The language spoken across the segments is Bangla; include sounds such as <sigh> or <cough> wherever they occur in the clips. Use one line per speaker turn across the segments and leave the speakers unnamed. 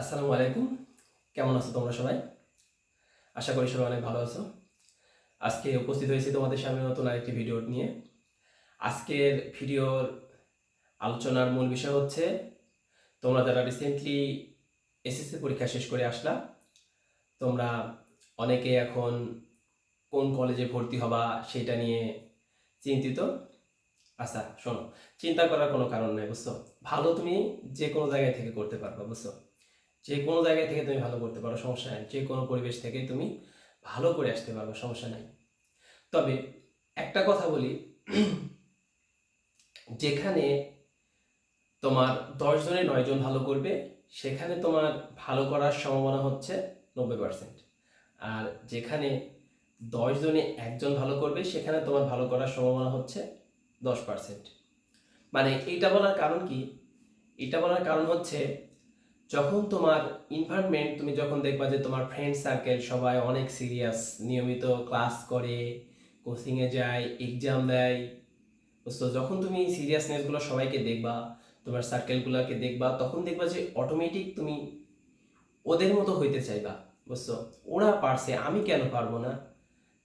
আসসালামু আলাইকুম। কেমন আছো তোমরা সবাই? আশা করি সবাই অনেক ভালো আছো। আজকে উপস্থিত হয়েছি তোমাদের সামনে নতুন আরেকটি ভিডিও নিয়ে। আজকের ভিডিওর আলোচনার মূল বিষয় হচ্ছে, তোমরা যারা রিসেন্টলি এসএসসি পরীক্ষা শেষ করে আসলা, তোমরা অনেকে এখন কোন কলেজে ভর্তি হবা সেটা নিয়ে চিন্তিত। আচ্ছা শোনো, চিন্তা করার কোনো কারণ নেই, বুঝছ? ভালো তুমি যে কোনো জায়গায় থেকে করতে পারবে, বুঝছ? যে কোনো জায়গা থেকে তুমি ভালো করতে পারো, সমস্যা নেই। যে কোনো পরিবেশ থেকে তুমি ভালো করে আসতে পারবে, সমস্যা নেই। তবে একটা কথা বলি, যেখানে তোমার দশ জনে নয় জন ভালো করবে, সেখানে তোমার ভালো করার সম্ভাবনা হচ্ছে নব্বই পার্সেন্ট আর যেখানে দশ জনে একজন ভালো করবে, সেখানে তোমার ভালো করার সম্ভাবনা হচ্ছে দশ পার্সেন্ট মানে এটা বলার কারণ কি? এটা বলার কারণ হচ্ছে যখন তোমার ইনভায়রনমেন্ট তুমি যখন দেখবা যে তোমার ফ্রেন্ড সার্কেল সবাই অনেক সিরিয়াস নিয়মিত ক্লাস করে কোচিংয়ে যায় এক্সাম দেয়, বুঝছ? যখন তুমি সিরিয়াসনেসগুলো সবাইকে দেখবা, তোমার সার্কেলগুলোকে দেখবা, তখন দেখবা যে অটোমেটিক তুমি ওদের মতো হইতে চাইবা, বুঝছ? ওরা পারছে, আমি কেন পারব না?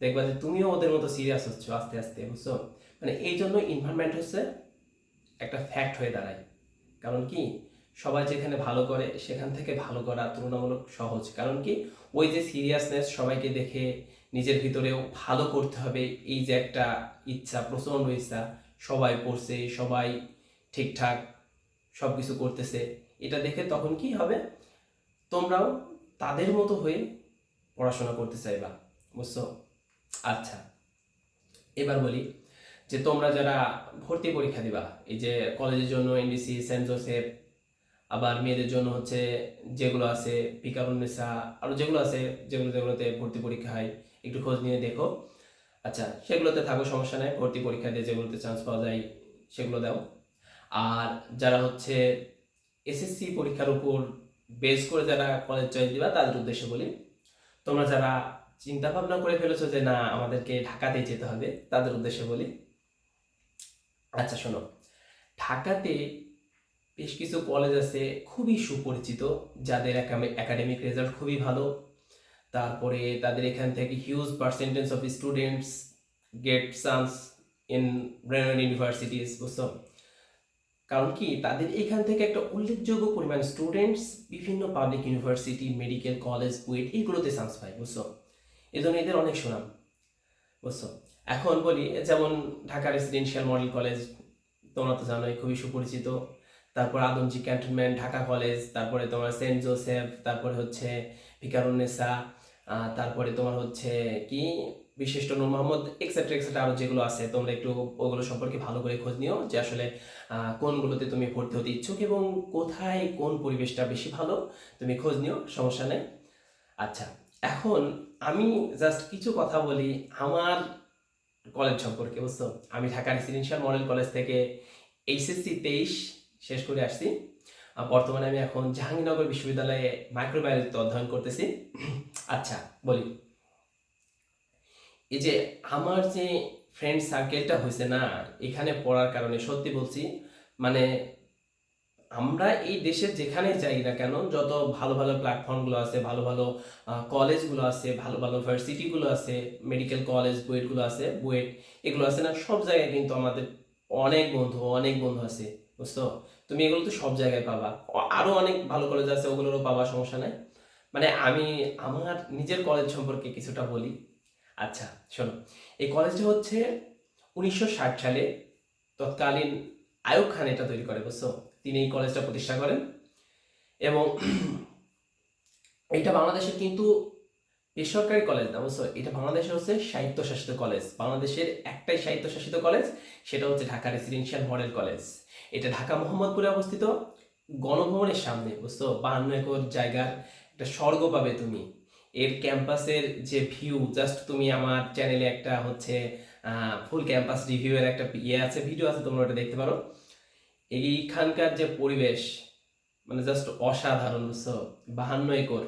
দেখবা যে তুমিও ওদের মতো সিরিয়াস হচ্ছ আস্তে আস্তে, বুঝছ? মানে এই জন্য ইনভায়রনমেন্ট হচ্ছে একটা ফ্যাক্ট হয়ে দাঁড়ায়। কারণ কি? সবাই যেখানে ভালো করে, সেখান থেকে ভালো করা তুলনামূলক সহজ। কারণ কি? ওই যে সিরিয়াসনেস সবাইকে দেখে নিজের ভিতরেও ভালো করতে হবে, এই যে একটা ইচ্ছা প্রচণ্ড ইচ্ছা, সবাই পড়ছে, সবাই ঠিকঠাক সব কিছু করতেছে, এটা দেখে তখন কি হবে? তোমরাও তাদের মতো হয়ে পড়াশোনা করতে চাইবা, বুঝছ? আচ্ছা এবার বলি যে তোমরা যারা ভর্তি পরীক্ষা দিবা, এই যে কলেজের জন্য এনডিসি সেন্ট জোসেফ আবার মেয়েদের জন্য হচ্ছে যেগুলো আছে পিকারুন্নেসা আরও যেগুলো আছে, যেগুলো যেগুলোতে ভর্তি পরীক্ষা হয়, একটু খোঁজ নিয়ে দেখো। আচ্ছা সেগুলোতে থাকো, সমস্যা নেই। ভর্তি পরীক্ষা দিয়ে যেগুলোতে চান্স পাওয়া যায়, সেগুলো দাও। আর যারা হচ্ছে এসএসসি পরীক্ষার উপর বেস করে যারা কলেজ চয়েস দিবা, তাদের উদ্দেশ্যে বলি, তোমরা যারা চিন্তা ভাবনা করে ফেলেছো যে না, আমাদেরকে ঢাকাতেই যেতে হবে, তাদের উদ্দেশ্যে বলি আচ্ছা শোনো, ঢাকাতে বেশ কিছু কলেজ আছে খুবই সুপরিচিত, যাদের একাডেমিক রেজাল্ট খুবই ভালো। তারপরে তাদের এখান থেকে huge percentage of students get chance in ব্রেনন universities বুঝছ? কারণ কি, তাদের এখান থেকে একটা উল্লেখযোগ্য পরিমাণ স্টুডেন্টস বিভিন্ন public university medical college BUET এইগুলোতে চান্স পায়, বুঝছ? এই জন্য এদের অনেক সুনাম, বুঝছ? এখন বলি, যেমন ঢাকা রেসিডেন্সিয়াল মডেল কলেজ তোমরা তো জানোই, খুবই সুপরিচিত। তারপর আদমজি ক্যান্টনমেন্ট, ঢাকা কলেজ, তারপরে তোমার সেন্ট জোসেফ, তারপরে হচ্ছে ভিকারুন্নেসা তারপরে তোমার হচ্ছে কি? বিশিষ্ট নূর মোহাম্মদ এক্সেট্রা এক্সেট্রা আরও যেগুলো আছে। তোমরা একটু ওগুলো সম্পর্কে ভালো করে খোঁজ নিও যে আসলে কোনগুলোতে তুমি ভর্তি হতে ইচ্ছুক এবং কোথায় কোন পরিবেশটা বেশি ভালো, তুমি খোঁজ নিও, সমস্যা নেই। আচ্ছা এখন আমি জাস্ট কিছু কথা বলি আমার কলেজ সম্পর্কে, বুঝছ? আমি ঢাকা রেসিডেন্সিয়াল মডেল কলেজ থেকে এইচএসসি তেইশ শেষ করে আসছি। বর্তমানে আমি এখন জাহাঙ্গীরনগর বিশ্ববিদ্যালয়ে মাইক্রোবায়োলজিতে অধ্যয়ন করতেছি। আচ্ছা বলি। এই যে আমার যে ফ্রেন্ড সার্কেলটা হয়েছে না, এখানে পড়ার কারণে সত্যি বলছি মানে আমরা এই দেশে যেখানে যাই না কেন, যত ভালো ভালো প্ল্যাটফর্মগুলো আছে, ভালো ভালো কলেজগুলো আছে, ভালো ভালো ভার্সিটিগুলো আছে মেডিকেল কলেজ বুয়েটগুলো আছে, বুয়েট এগুলো আছে না, সব জায়গায় কিন্তু আমাদের অনেক বন্ধু অনেক বন্ধু আছে, বুঝছ? তুমি এগুলো তো সব জায়গায় পাবা। আরও অনেক ভালো কলেজ আছে, ওগুলোরও পাবা, সমস্যা নাই। মানে আমি, আমার নিজের কলেজ সম্পর্কে কিছুটা বলি। আচ্ছা শোনো। এই কলেজটা হচ্ছে উনিশশো ষাট সালে তৎকালীন আয়ুব খান এটা তৈরি করে, বুঝছ? তিনি এই কলেজটা প্রতিষ্ঠা করেন। এবং <clears throat> এটা বাংলাদেশের কিন্তু বেসরকারি কলেজ না, বুঝছ? এটা বাংলাদেশের হচ্ছে স্বায়ত্তশাসিত কলেজ। বাংলাদেশের একটাই স্বায়ত্তশাসিত কলেজ, সেটা হচ্ছে ঢাকা রেসিডেন্সিয়াল মডেল কলেজ। এটা ঢাকা মোহাম্মদপুরে অবস্থিত, গণভবনের সামনে, বুঝছ? বাহান্ন একর জায়গার একটা স্বর্গ পাবে তুমি। এর ক্যাম্পাসের যে ভিউ জাস্ট তুমি আমার চ্যানেলে একটা হচ্ছে ফুল ক্যাম্পাস রিভিউ এর একটা ইয়ে আছে ভিডিও আছে, তোমরা ওটা দেখতে পারো। এইখানকার যে পরিবেশ মানে জাস্ট অসাধারণ, বুঝছ? বাহান্ন একর।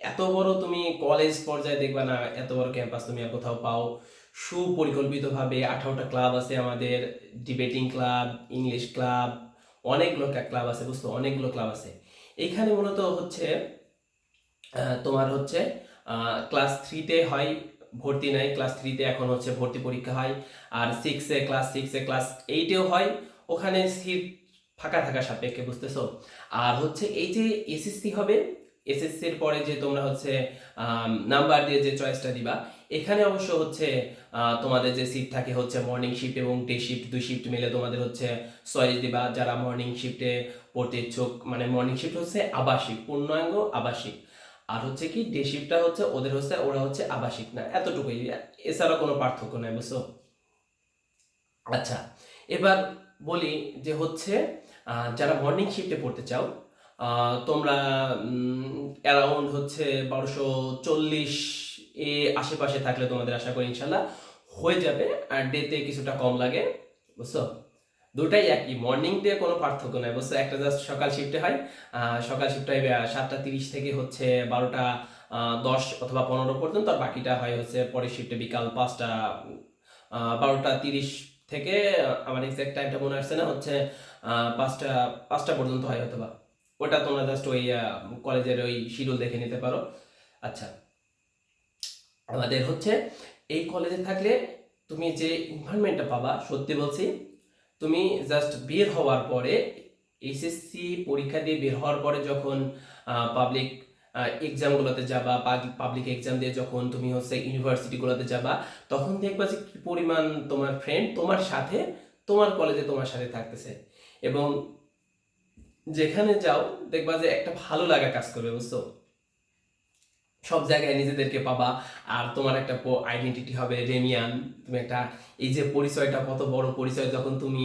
এত বড় তুমি কলেজ পর্যায়ে দেখবা না, এত বড় ক্যাম্পাস তুমি আর কোথাও পাও। সুপরিকল্পিতভাবে আঠারোটা ক্লাব আছে আমাদের ডিবেটিং ক্লাব ইংলিশ ক্লাব অনেকগুলো ক্লাব আছে, বুঝছ? অনেকগুলো ক্লাব আছে। এখানে মূলত হচ্ছে তোমার হচ্ছে ক্লাস থ্রিতে হয়, ভর্তি নেয় ক্লাস থ্রিতে এখন হচ্ছে ভর্তি পরীক্ষা হয়। আর সিক্সে ক্লাস সিক্সে ক্লাস এইটেও হয়। ওখানে সিট ফাঁকা থাকা সাপেক্ষে, বুঝতেছো? আর হচ্ছে এই যে এসএসসি হবে এসএসসির পরে যে তোমরা হচ্ছে নাম্বার দিয়ে যে চয়েসটা দিবা, এখানে অবশ্য হচ্ছে তোমাদের যে সিট থাকে হচ্ছে মর্নিং শিফট এবং ডে শিফট দুই শিফট মিলে তোমাদের হচ্ছে চয়েস দিবা। যারা মর্নিং শিফটে পড়তে ইচ্ছুক মানে মর্নিং শিফট হচ্ছে আবাসিক, পূর্ণাঙ্গ আবাসিক। আর হচ্ছে কি ডে শিফটটা হচ্ছে ওদের হচ্ছে, ওরা হচ্ছে আবাসিক না, এতটুকুই। এছাড়া কোনো পার্থক্য নাই, বুঝছ? আচ্ছা এবার বলি যে হচ্ছে যারা মর্নিং শিফটে পড়তে চাও তোমরা অ্যারাউন্ড হচ্ছে বারোশো চল্লিশ এ আশেপাশে থাকলে তোমাদের আশা করি ইনশাল্লাহ হয়ে যাবে। আর ডেতে কিছুটা কম লাগে, বুঝছ? দুটাই একই মর্নিং ডে কোনো পার্থক্য নাই, বুঝছ? একটা জাস্ট সকাল শিফটে হয় সকাল শিফটে হয় সাতটা তিরিশ থেকে হচ্ছে বারোটা দশ অথবা পনেরো পর্যন্ত, আর বাকিটা হয় হচ্ছে পরের শিফটে বিকাল পাঁচটা বারোটা তিরিশ থেকে আমার এক্সাক্ট টাইমটা মনে আসছে না, হচ্ছে পাঁচটা পাঁচটা পর্যন্ত হয় হয়তো বা ওটা তোমরা জাস্ট ওই কলেজের ওই শিডিউল দেখে নিতে পারো। আচ্ছা আমাদের হচ্ছে, এই কলেজে থাকলে তুমি যে এনভায়রনমেন্টটা পাবা, সত্যি বলছি, তুমি জাস্ট বের হওয়ার পরে এইচএসসি পরীক্ষা দিয়ে বের হওয়ার পরে যখন পাবলিক এক্সামগুলোতে যাবা পাবলিক এক্সাম দিয়ে যখন তুমি হচ্ছে ইউনিভার্সিটিগুলোতে যাবা, তখন দেখবা যে কি পরিমাণ তোমার ফ্রেন্ড তোমার সাথে, তোমার কলেজে তোমার সাথে থাকতেছে। এবং যেখানে যাও, দেখবা যে একটা ভালো লাগা কাজ করবে, বুঝছ? সব জায়গায় নিজেদেরকে পাবা। আর তোমার একটা আইডেন্টিটি হবে রেমিয়ান তুমি একটা, এই যে পরিচয়টা, কত বড় পরিচয়, যখন তুমি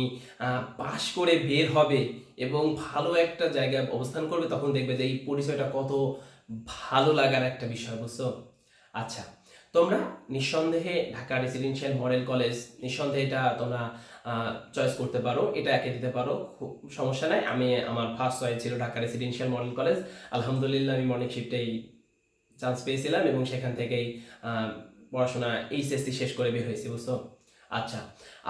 পাশ করে বের হবে এবং ভালো একটা জায়গায় অবস্থান করবে, তখন দেখবে যে এই পরিচয়টা কত ভালো লাগার একটা বিষয়, বুঝছ? আচ্ছা তোমরা নিঃসন্দেহে ঢাকা রেসিডেন্সিয়াল মডেল কলেজ নিঃসন্দেহে এটা তোমরা চয়েস করতে পারো, এটা একে দিতে পারো, খুব সমস্যা নাই। আমি আমার ফার্স্ট চয়েস ছিল ঢাকা রেসিডেন্সিয়াল মডেল কলেজ আলহামদুলিল্লাহ, আমি মর্নিং শিফটেই চান্স পেয়েছিলাম এবং সেখান থেকেই পড়াশোনা এইচএসসি শেষ করে বের হয়েছি, বুঝছ? আচ্ছা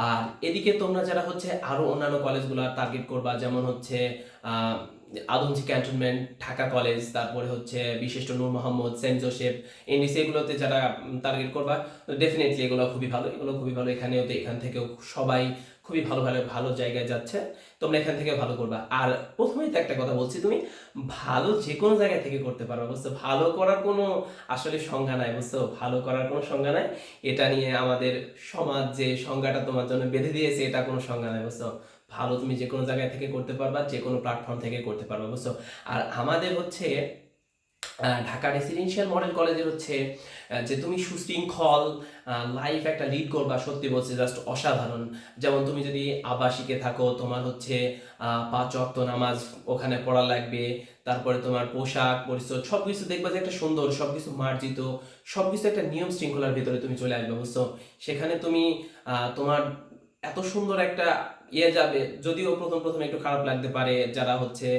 আর এদিকে তোমরা যারা হচ্ছে আরও অন্যান্য কলেজগুলো টার্গেট করবা, যেমন হচ্ছে আদমজি ক্যান্টনমেন্ট, ঢাকা কলেজ, তারপরে হচ্ছে বিশিষ্ট Noor Mohammad, saint Joseph NDC এগুলোতে যারা টার্গেট করবা ডেফিনেটলি এগুলো খুবই ভালো, এগুলো খুবই ভালো। এখানেও তো এখান থেকেও সবাই খুবই ভালো ভালো ভালো জায়গায় যাচ্ছে, তোমরা এখান থেকে ভালো করবা। আর প্রথমেই তো একটা কথা বলছি তুমি, ভালো যে কোনো জায়গা থেকে করতে পারো বুঝছ? ভালো করার কোনো আসলে সংজ্ঞা নাই, বুঝছ? ভালো করার কোনো সংজ্ঞা নাই। এটা নিয়ে আমাদের সমাজ যে সংজ্ঞাটা তোমার জন্য বেঁধে দিয়েছে, এটা কোনো সংজ্ঞা নাই, বুঝছ? ভালো তুমি যে কোনো জায়গায় থেকে করতে পারবা যে কোনো প্ল্যাটফর্ম থেকে করতে পারবা, বুঝছ? আর আমাদের হচ্ছে ঢাকা রেসিডেন্সিয়াল মডেল কলেজের হচ্ছে যে তুমি সুশৃঙ্খল লাইফ একটা লিড করবা, সত্যি বলছে জাস্ট অসাধারণ। যেমন তুমি যদি আবাসিকে থাকো, তোমার হচ্ছে পাঁচ অক্ত নামাজ ওখানে পড়া লাগবে, তারপরে তোমার পোশাক, পরিচ্ছদ সব কিছু দেখবা যে একটা সুন্দর সব কিছু মার্জিত সব কিছু একটা নিয়ম শৃঙ্খলার ভিতরে তুমি চলে আসবে, বুঝছ? সেখানে তুমি তোমার এত সুন্দর একটা ইয়ে যাবে, যদিও প্রথম প্রথম একটু খারাপ লাগতে পারে যারা হচ্ছে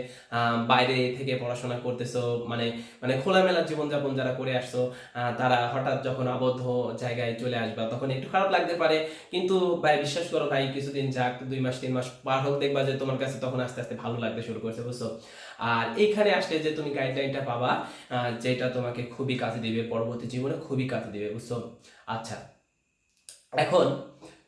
বাইরে থেকে পড়াশোনা করতেছো মানে মানে খোলামেলা জীবনযাপন যারা করে আসছো তারা হঠাৎ যখন আবদ্ধ জায়গায় চলে আসবা তখন একটু খারাপ লাগতে পারে। কিন্তু ভাই, বিশ্বাস করো ভাই, কিছুদিন যাক, দুই মাস, তিন মাস পার হোক, দেখবা যে তোমার কাছে তখন আস্তে আস্তে ভালো লাগতে শুরু করছে, বুঝছ? আর এইখানে আসলে যে তুমি গাইডলাইনটা পাবা যেটা তোমাকে খুবই কাজে দিবে, পরবর্তী জীবনে খুবই কাজে দিবে, বুঝছ? আচ্ছা এখন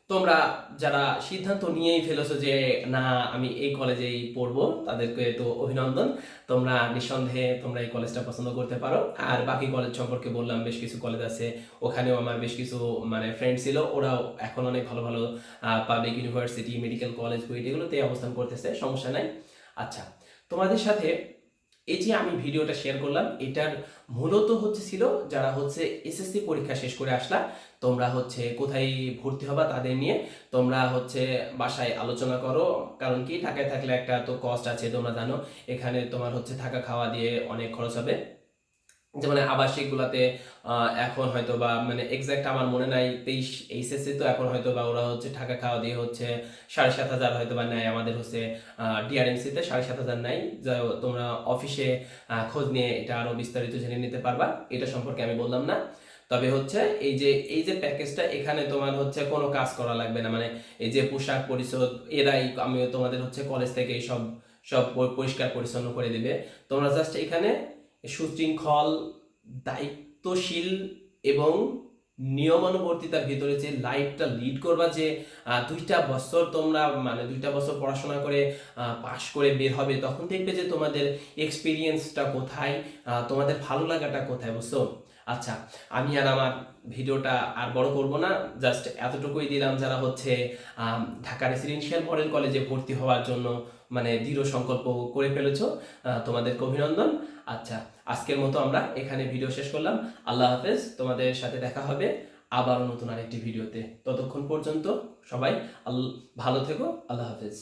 তোমরা যারা সিদ্ধান্ত নিয়েই ফেলেছো যে, না, আমি এই কলেজেই পড়ব, তাদেরকে তো অভিনন্দন। তোমরা নিঃসন্দেহে তোমরা এই কলেজটা পছন্দ করতে পারো। আর বাকি কলেজ সম্পর্কে বললাম, বেশ কিছু কলেজ আছে। ওখানেও আমার বেশ কিছু মানে ফ্রেন্ড ছিল। ওরাও এখন অনেক ভালো ভালো পাবলিক ইউনিভার্সিটি মেডিকেল কলেজ এগুলোতে অবস্থান করতেছে, সমস্যা নাই। আচ্ছা তোমাদের সাথে এই যে আমি ভিডিওটা শেয়ার করলাম, এটার মূলত হচ্ছে ছিল যারা হচ্ছে এসএসসি পরীক্ষা শেষ করে আসলা, তোমরা হচ্ছে কোথায় ভর্তি হবা তাদের নিয়ে তোমরা হচ্ছে বাসায় আলোচনা করো, কারণ কি ঢাকায় থাকলে একটা তো কস্ট আছে, তোমরা জানো, এখানে তোমার হচ্ছে থাকা খাওয়া দিয়ে অনেক খরচ হবে। যেমন আবাসিক গুলাতে এখন হয়তো বা মানে এক্সাক্ট আমার মনে নাই, তেইশ এইচএসসি তো এখন হয়তো বা ওরা হচ্ছে থাকা খাওয়া দিয়ে হচ্ছে সাড়ে সাত হাজার হয়তো বা নেয়, আমাদের হচ্ছে ডিআরএমসি তে সাড়ে সাত হাজার নেয়। যা তোমরা অফিসে খোঁজ নিয়ে এটা আরও বিস্তারিত জেনে নিতে পারবা, এটা সম্পর্কে আমি বললাম না। তবে হচ্ছে এই যে এই যে প্যাকেজটা এখানে তোমার হচ্ছে কোনো কাজ করা লাগবে না। মানে এই যে পোশাক পরিচ্ছদ, এরাই আমি তোমাদের হচ্ছে কলেজ থেকে সব সব পরিষ্কার পরিচ্ছন্ন করে দিবে। তোমরা জাস্ট এখানে সুশৃঙ্খল, দায়িত্বশীল এবং নিয়মানুবর্তিতার ভিতরে যে লাইফটা লিড করবা যে দুইটা বছর তোমরা মানে দুইটা বছর পড়াশোনা করে পাশ করে বের হবে, তখন দেখবে যে তোমাদের এক্সপিরিয়েন্সটা কোথায় তোমাদের ভালো লাগাটা কোথায়, বুঝছ? আচ্ছা আমি আর আমার ভিডিওটা আর বড় করব না জাস্ট এতটুকুই দিলাম যারা হচ্ছে ঢাকা রেসিডেন্সিয়াল মডেল কলেজে ভর্তি হওয়ার জন্য মানে দৃঢ় সংকল্প করে ফেলেছ তোমাদেরকে অভিনন্দন। আচ্ছা আজকের মতো আমরা এখানে ভিডিও শেষ করলাম। আল্লাহ হাফেজ, তোমাদের সাথে দেখা হবে আবারও নতুন আরেকটি ভিডিওতে ততক্ষণ পর্যন্ত সবাই ভালো থেকো, আল্লাহ হাফেজ।